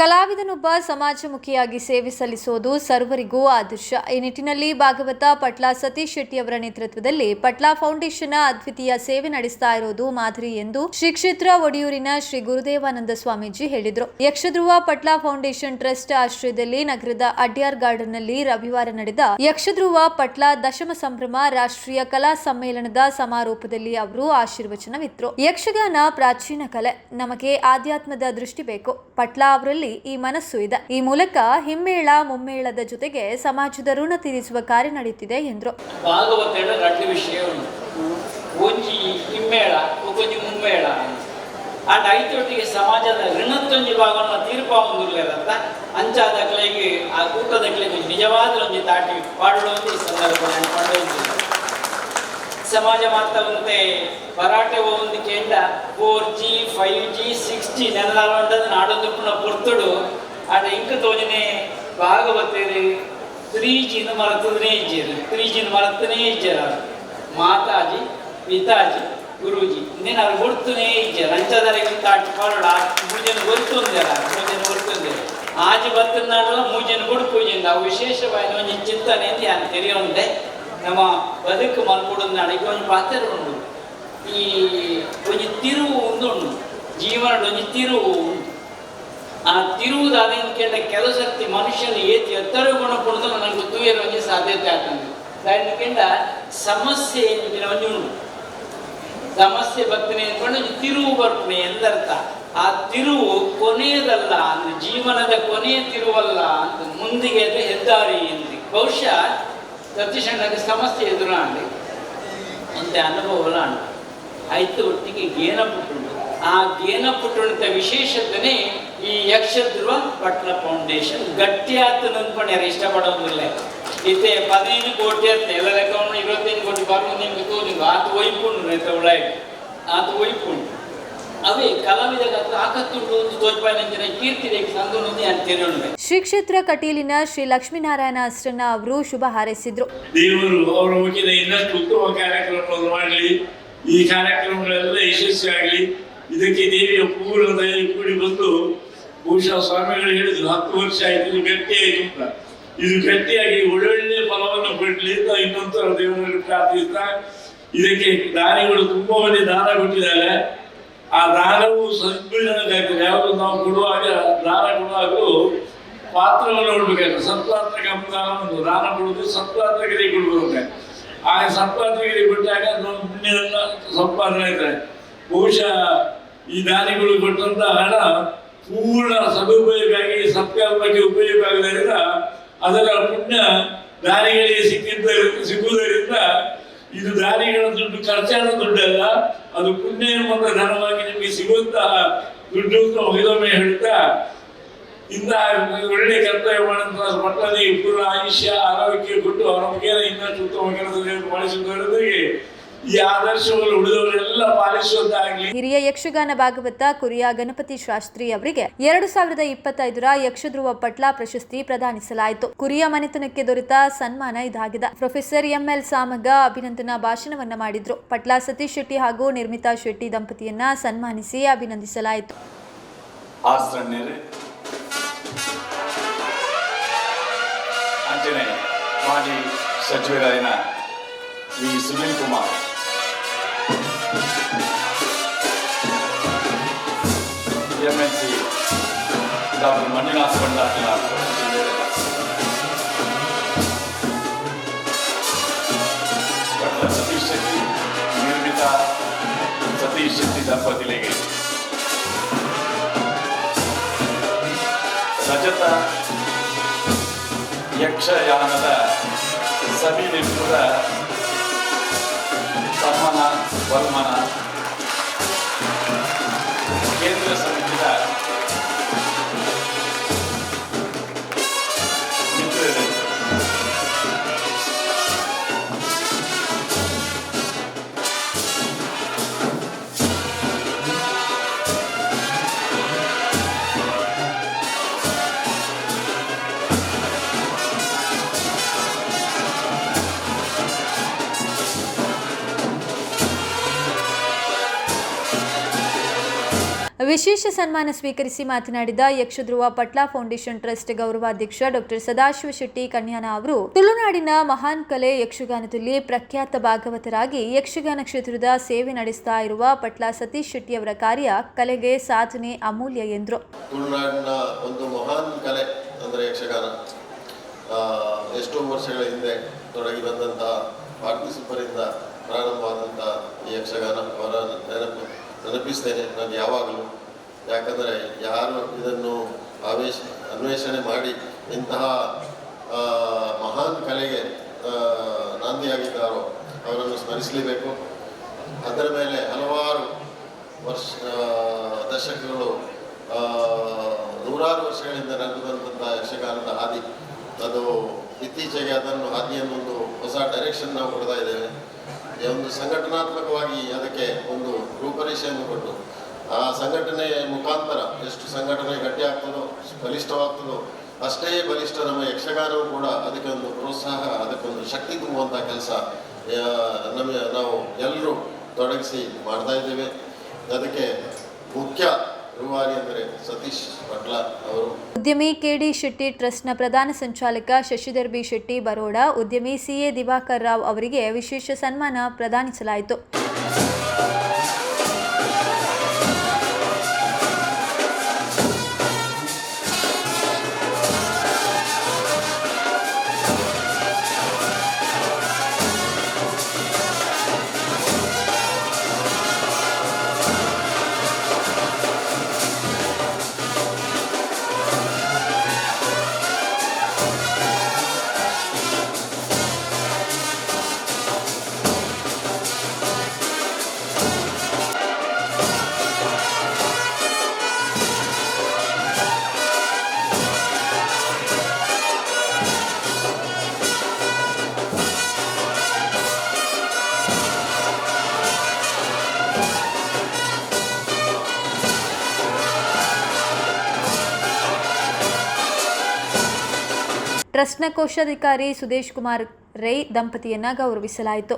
ಕಲಾವಿದನೊಬ್ಬ ಸಮಾಜಮುಖಿಯಾಗಿ ಸೇವೆ ಸಲ್ಲಿಸುವುದು ಸರ್ವರಿಗೂ ಆದರ್ಶ. ಈ ನಿಟ್ಟಿನಲ್ಲಿ ಭಾಗವತ ಪಟ್ಲಾ ಸತೀಶ್ ಶೆಟ್ಟಿ ಅವರ ನೇತೃತ್ವದಲ್ಲಿ ಪಟ್ಲಾ ಫೌಂಡೇಶನ್ ಅದ್ವಿತೀಯ ಸೇವೆ ನಡೆಸ್ತಾ ಇರೋದು ಮಾದರಿ ಎಂದು ಶ್ರೀ ಕ್ಷೇತ್ರ ಒಡಿಯೂರಿನ ಶ್ರೀ ಗುರುದೇವಾನಂದ ಸ್ವಾಮೀಜಿ ಹೇಳಿದರು. ಯಕ್ಷಧ್ರುವ ಪಟ್ಲಾ ಫೌಂಡೇಶನ್ ಟ್ರಸ್ಟ್ ಆಶ್ರಯದಲ್ಲಿ ನಗರದ ಅಡ್ಯಾರ್ ಗಾರ್ಡನ್ನಲ್ಲಿ ರವಿವಾರ ನಡೆದ ಯಕ್ಷಧ್ರುವ ಪಟ್ಲಾ ದಶಮ ಸಂಭ್ರಮ ರಾಷ್ಟ್ರೀಯ ಕಲಾ ಸಮ್ಮೇಳನದ ಸಮಾರೋಪದಲ್ಲಿ ಅವರು ಆಶೀರ್ವಚನವಿತ್ತರು ಯಕ್ಷಗಾನ ಪ್ರಾಚೀನ ಕಲೆ, ನಮಗೆ ಆಧ್ಯಾತ್ಮದ ದೃಷ್ಟಿ ಬೇಕು. ಪಟ್ಲಾ ಅವರಲ್ಲಿ ಈ ಮನಸ್ಸು ಇದೆ. ಈ ಮೂಲಕ ಹಿಮ್ಮೇಳ ಮುಮ್ಮೇಳದ ಜೊತೆಗೆ ಸಮಾಜದ ಋಣ ತೀರಿಸುವ ಕಾರ್ಯ ನಡೆಯುತ್ತಿದೆ ಎಂದರು. ಅಂಡ್ ಐತೊಟ್ಟಿಗೆ ಸಮಾಜದ ಋಣತ್ತೊಂಜಿ ಭಾಗವನ್ನು ತೀರ್ಪಾಂಗಿಲ್ಲದಂತ ಅಂಚಾದ ಕಲೆಗೆ, ಆ ಕೂಟದ ಕಲೆಗೆ ನಿಜವಾದ ಒಂದು ತಾಟಿ ಪಾಡಲು ಈ ಸಂದರ್ಭ ಸಮಾಜ ಒಂದೇ ಭರಾಟೆ ಕೇಂದ್ರ four G five G six G ನೆಲ್ಲ ಉಂಟದು ನಾಡೊಂದು ಪುನಃ ಪೊರ್ತುಡು ಆಡ ಇಂಕ ತೋಜನೆ ಭಾಗವತೇರು ತ್ರೀ ಜಿನ ಮರತನೇ ಇಜ್ಜರು. ತ್ರೀ ಜಿನ ಮರತನೇ ಇಜ್ಜರ ಮಾತಾಜಿ, ಪಿತಾಜಿ, ಗುರೂಜಿ ಇನ್ನೇನು ಅವ್ರು ಕೊಡ್ತನೇ ಇಜ್ಜೇರು ಅಂಚದರಿಗೆ ತಾಟಿ ಆ ಪೂಜೆನ ಗೊತ್ತೊಂದೇರ ಪೂಜೆನ ಗೊತ್ತೊಂದೇರ ಆಜಿ ಬತ್ತನಾಡಲ್ಲ ಮೂಜೆನ ಕೊಡು ಪೂಜೆಯಿಂದ ವಿಶೇಷವಾಗಿ ಒಂದು ಚಿಂತನೆ ಅಂತ ಯಾರು ತೆರೆಯೊಂದೆ ನಮ್ಮ ಬದುಕು ಮಲ್ಕೊಡೋದು ನಾಳೆಗೆ ಒಂದು ಪಾತ್ರ ಉಂಟು. ಈ ಒಂದು ತಿರುವು ಒಂದು ಉಂಟು. ಜೀವನದ ಒಂದು ತಿರುವು ಉಂಟು. ಆ ತಿರುವುದಾದ ಕೇಳ ಕೆಲಸಕ್ತಿ ಮನುಷ್ಯನ ಏತಿ ಎತ್ತರ ಗುಣ ಕೊಡೋದು ನನಗೆ ತೂಯರ ಒಂದು ಸಾಧ್ಯತೆ ಆಗ್ತದೆ. ದಾನಿಕೆಂಡ ಸಮಸ್ಯೆ ಏನು ಒಂದು ಉಂಟು. ಸಮಸ್ಯೆ ಬರ್ತೀನಿ ಅಂದ್ಕೊಂಡು ತಿರುವು ಬರ್ತೀನಿ ಎಂದರ್ಥ. ಆ ತಿರುವು ಕೊನೆಯದಲ್ಲ ಅಂದ್ರೆ ಜೀವನದ ಕೊನೆಯ ತಿರುವಲ್ಲ ಅಂತ ಮುಂದಿಗೆ ಹೆದ್ದಾರಿ ಎಂದು ಬಹುಶಃ ಸತೀಶಣ್ಣಗೆ ಸಮಸ್ಯೆ ಎದುರಾಂಡಿ ಅಂತೆ ಅನುಭವಲಾಂಡು ಆಯ್ತು ಒಟ್ಟಿಗೆ ಗೇನ ಪುಟ್ಟುಂಡು ಆ ಗೇನ ಪುಟ್ಟುಣಿತ ವಿಶೇಷತೆನೇ ಈ ಯಕ್ಷಧ್ರುವ ಪಟ್ಲ ಫೌಂಡೇಶನ್ ಗಟ್ಟಿ ಆತನ ಅನ್ಕೊಂಡ್ಯಾರ ಇಷ್ಟಪಡೋದಿಲ್ಲ ಇತ್ತೆ ಪದಿನೈದು ಕೋಟಿ ಅಂತ ಎಲ್ಲ ಲೆಕ್ಕವನ್ನು ಇರುವತ್ತೈದು ಕೋಟಿ ಬರುವ ನಿಮ್ಗೆ ತೋರಿದ್ರು ಆತ ಒಯ್ಪುಂಡು ನೇತ ಉಳಾಯ್ ಆತ ಒಯ್ಪುಂಡು ಅವೇ ಒಂದು ಕೀರ್ತಿ ರೇಖೆ ಸಂದೊಂದು ಅಂತ ಶ್ರೀ ಕ್ಷೇತ್ರ ಕಟೀಲಿನ ಶ್ರೀ ಲಕ್ಷ್ಮೀನಾರಾಯಣ ಅಸ್ರನ್ನ ಅವರು ಶುಭ ಹಾರೈಸಿದ್ರು. ದೇವರು ಅವರ ಮುಖದ ಇನ್ನಷ್ಟು ಉತ್ತಮ ಕಾರ್ಯಕ್ರಮಗಳನ್ನು ಮಾಡಲಿ. ಈ ಕಾರ್ಯಕ್ರಮಗಳೆಲ್ಲ ಯಶಸ್ವಿಯಾಗಲಿ ಇದಕ್ಕೆ ದೇವಿಯ ಪೂರ್ಣ ದಯ ಕೂಡಿ ಬಂದು ಬಹುಶಃ ಸ್ವಾಮಿಗಳು ಹೇಳಿದ್ರು ಹತ್ತು ವರ್ಷ ಆಯ್ತು ಇದು ಗಟ್ಟಿಯಾಗಿ ಅಂತ ಇದು ಗಟ್ಟಿಯಾಗಿ ಒಳ್ಳೊಳ್ಳೆ ಫಲವನ್ನು ಕೊಡ್ಲಿ ಅಂತ ಇನ್ನೊಂದು ದೇವರಲ್ಲಿ ಪ್ರಾರ್ಥಿಸ್ತಾ ಇದಕ್ಕೆ ದಾನಿಗಳು ತುಂಬಾ ಮಂದಿ ದಾನ ಕೊಟ್ಟಿದ್ದಾರೆ. ಆ ದಾನವು ಸದ್ಭುಜನಕ್ಕಾಗ್ತದೆ ಯಾವುದು ನಾವು ಕೊಡುವಾಗ ದಾನ ಕೊಡುವಾಗ ಪಾತ್ರವನ್ನು ನೋಡ್ಬೇಕಾದ್ರೆ ಸತ್ಪಾತ್ರಕ್ಕೆ ಅನುದಾನ ಒಂದು. ದಾನ ಕೊಡುವುದು ಸತ್ಪಾತ್ರಗಿರಿ ಕೊಡ್ಬೇಕು ಆ ಸತ್ಪಾತ್ರಗಿರಿ ಕೊಟ್ಟಾಗ ನಮ್ಮ ಪುಣ್ಯವನ್ನು ಸಂಪಾದನೆ ಆಯ್ತಾರೆ ಬಹುಶಃ ಈ ದಾನಿಗಳು ಕೊಟ್ಟಂತ ಹಣ ಪೂರ್ಣ ಸದುಪಯೋಗವಾಗಿ, ಸತ್ಕರ್ಮಕ್ಕೆ ಉಪಯೋಗ ಆಗುವುದರಿಂದ ಅದರ ಪುಣ್ಯ ದಾನಿಗಳಿಗೆ ಸಿಕ್ಕಿದ್ದ, ಸಿಗುವುದರಿಂದ ಇದು ದಾರಿಗಳ ದುಡ್ಡು, ಖರ್ಚಾದ ದುಡ್ಡಲ್ಲ. ಅದು ಪುಣ್ಯ ಎಂಬ ಧನವಾಗಿ ನಿಮಗೆ ಸಿಗುವಂತಹ ದುಡ್ಡು ಅಂತ ಹೇಳ್ತಾ, ಇಂದ ಒಳ್ಳೆ ಕರ್ತವ್ಯ ಮಾಡುವಂತಹ ಮಕ್ಕಳಿಗೆ ಪೂರ್ಣ ಆಯುಷ್ಯ, ಆರೋಗ್ಯ ಕೊಟ್ಟು ಅವರ ಮುಖೇನ ಇನ್ನಷ್ಟು ಉತ್ತಮ ಕೆಲಸದಲ್ಲಿ ಮಾಡಿಸುವುದರೊಂದಿಗೆ ಈ ಆದರ್ಶವನ್ನು ಉಳಿದವರೆಲ್ಲ ಪಾಲಿಸುವಂತಾಗಲಿ. ಹಿರಿಯ ಯಕ್ಷಗಾನ ಭಾಗವತ ಕುರಿಯ ಗಣಪತಿ ಶಾಸ್ತ್ರಿ ಅವರಿಗೆ ಎರಡು ಸಾವಿರದ ಇಪ್ಪತ್ತೈದರ ಯಕ್ಷಧ್ರುವ ಪಟ್ಲ ಪ್ರಶಸ್ತಿ ಪ್ರದಾನಿಸಲಾಯಿತು. ಕುರಿಯ ಮನೆತನಕ್ಕೆ ದೊರೆತ ಸನ್ಮಾನ ಇದಾಗಿದೆ. ಪ್ರೊಫೆಸರ್ ಎಂಎಲ್ ಸಾಮಗ ಅಭಿನಂದನಾ ಭಾಷಣವನ್ನ ಮಾಡಿದ್ರು. ಪಟ್ಲ ಸತೀಶ್ ಶೆಟ್ಟಿ ಹಾಗೂ ನಿರ್ಮಿತಾ ಶೆಟ್ಟಿ ದಂಪತಿಯನ್ನ ಸನ್ಮಾನಿಸಿ ಅಭಿನಂದಿಸಲಾಯಿತು. ಮಾಜಿ ಸಚಿವರಾಯನ V. Sunil Kumar. M L C doctor Manjunath Satish Shetty, Nirmita Satish Shetty ದಂಪತಿಗಳಿಗೆ ರಜತ ಯಕ್ಷಯಾನದ ಸಮಿಲಿಪುರ ಸನ್ಮಾನ ಸನ್ಮಾನ ಕೇಂದ್ರ ವಿಶೇಷ ಸನ್ಮಾನ ಸ್ವೀಕರಿಸಿ ಮಾತನಾಡಿದ ಯಕ್ಷಧ್ರುವ ಪಟ್ಲಾ ಫೌಂಡೇಶನ್ ಟ್ರಸ್ಟ್ ಗೌರವಾಧ್ಯಕ್ಷ ಡಾಕ್ಟರ್ ಸದಾಶಿವ ಶೆಟ್ಟಿ ಕನ್ಯಾನ ಅವರು, ತುಳುನಾಡಿನ ಮಹಾನ್ ಕಲೆ ಯಕ್ಷಗಾನದಲ್ಲಿ ಪ್ರಖ್ಯಾತ ಭಾಗವತರಾಗಿ ಯಕ್ಷಗಾನ ಕ್ಷೇತ್ರದ ಸೇವೆ ನಡೆಸ್ತಾ ಇರುವ ಪಟ್ಲಾ ಸತೀಶ್ ಶೆಟ್ಟಿ ಅವರ ಕಾರ್ಯ ಕಲೆಗೆ ಸಾಧನೆ ಅಮೂಲ್ಯ ಎಂದರು. ತುಳುನಾಡಿನ ಒಂದು ಮಹಾನ್ ಕಲೆ ಅಂದರೆ ಯಕ್ಷಗಾನ. ಎಷ್ಟೋ ವರ್ಷಗಳ ಹಿಂದೆ ತೊಡಗಿ ಬಂದಂತಹ ಈ ಯಕ್ಷಗಾನ ಅವರ ನೆನಪು. ನೆನಪಿಸ್ತೇನೆ ನಾನು ಯಾವಾಗಲೂ. ಯಾಕಂದರೆ ಯಾರು ಇದನ್ನು ಆವೇಶ, ಅನ್ವೇಷಣೆ ಮಾಡಿ ಇಂತಹ ಮಹಾನ್ ಕಲೆಗೆ ನಾಂದಿಯಾಗಿದ್ದಾರೋ ಅವರನ್ನು ಸ್ಮರಿಸಲೇಬೇಕು. ಅದರ ಮೇಲೆ ಹಲವಾರು ವರ್ಷ ದಶಕಗಳು ನೂರಾರು ವರ್ಷಗಳಿಂದ ನಡೆದು ಬಂದಂಥ ಯಕ್ಷಗಾನದ ಹಾದಿ. ಅದು ಇತ್ತೀಚೆಗೆ ಅದನ್ನು ಹಾದಿಯನ್ನೊಂದು ಹೊಸ ಡೈರೆಕ್ಷನ್ ನಾವು ಕೊಡ್ತಾ ಇದ್ದೇವೆ. ಒಂದು ಸಂಘಟನಾತ್ಮಕವಾಗಿ ಅದಕ್ಕೆ ಒಂದು ರೂಪರೇಷೆಯನ್ನು ಕೊಟ್ಟು, ಆ ಸಂಘಟನೆಯ ಮುಖಾಂತರ ಎಷ್ಟು ಸಂಘಟನೆ ಗಟ್ಟಿ ಆಗ್ತದೋ ಬಲಿಷ್ಠವಾಗ್ತದೋ, ಅಷ್ಟೇ ಬಲಿಷ್ಠ ನಮ್ಮ ಯಕ್ಷಗಾನವು ಕೂಡ ಅದಕ್ಕೆ ಒಂದು ಪ್ರೋತ್ಸಾಹ ಅದಕ್ಕೊಂದು ಶಕ್ತಿ ತುಂಬುವಂಥ ಕೆಲಸ ನಮ್ಮ ನಾವು ಎಲ್ಲರೂ ತೊಡಗಿಸಿ ಮಾಡ್ತಾ ಇದ್ದೇವೆ. ಅದಕ್ಕೆ ಮುಖ್ಯ ಕೆ ಅವರು. ಉದ್ಯಮಿ ಕೆಡಿ ಶೆಟ್ಟಿ ಟ್ರಸ್ಟ್ನ ಪ್ರಧಾನ ಸಂಚಾಲಕ ಶಶಿಧರ್ ಬಿ. ಶೆಟ್ಟಿ ಬರೋಡ, ಉದ್ಯಮಿ ಸಿಎ ದಿವಾಕರ್ ರಾವ್ ಅವರಿಗೆ ವಿಶೇಷ ಸನ್ಮಾನ ಪ್ರದಾನಿಸಲಾಯಿತು. ಟ್ರಸ್ಟ್ನ ಕೋಶಾಧಿಕಾರಿ ಸುದೇಶ್ ಕುಮಾರ್ ರೈ ದಂಪತಿಯನ್ನ ಗೌರವಿಸಲಾಯಿತು.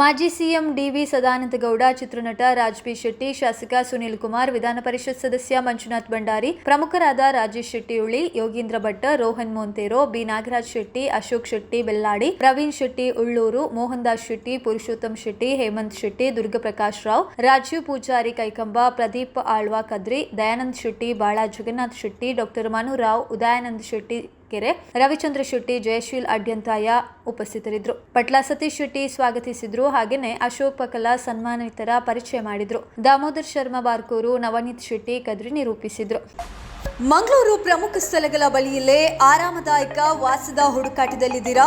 ಮಾಜಿ ಸಿಎಂ ಡಿವಿ ಸದಾನಂದಗೌಡ, ಚಿತ್ರನಟ ರಾಜ್ಬಿ ಶೆಟ್ಟಿ, ಶಾಸಕ ಸುನೀಲ್ ಕುಮಾರ್, ವಿಧಾನ ಪರಿಷತ್ ಸದಸ್ಯ ಮಂಜುನಾಥ್ ಭಂಡಾರಿ, ಪ್ರಮುಖರಾದ Rajesh Shetty Uli Yogindra Bhat, Rohan Monteiro, B. Nagaraj Shetty, Ashok Shetty Belladi, Praveen Shetty Ullur Mohan Das Shetty, Purushottam Shetty, Hemant Shetty, Durgaprakash Rao, Rajeev Poojary Kaikamba, Pradeep Alva Kadri, Dayanand Shetty, Bala Jagannath Shetty, doctor Manurao Udayanand Shetty Kere. Ravichandra Shetty, Jayasheel Adyanthaya ಉಪಸ್ಥಿತರಿದ್ದರು. ಪಟ್ಲ ಸತೀಶ್ ಶೆಟ್ಟಿ ಸ್ವಾಗತಿಸಿದ್ರು. ಹಾಗೇನೆ ಅಶೋಕ್ ಪಕಲ ಸನ್ಮಾನಿತರ ಪರಿಚಯ ಮಾಡಿದ್ರು. ದಾಮೋದರ್ ಶರ್ಮಾ ಬಾರ್ಕೂರು, ನವನೀತ್ ಶೆಟ್ಟಿ ಕದ್ರಿ ನಿರೂಪಿಸಿದ್ರು. ಮಂಗಳೂರು ಪ್ರಮುಖ ಸ್ಥಳಗಳ ಬಳಿಯಲ್ಲೇ ಆರಾಮದಾಯಕ ವಾಸದ ಹುಡುಕಾಟದಲ್ಲಿದ್ದೀರಾ?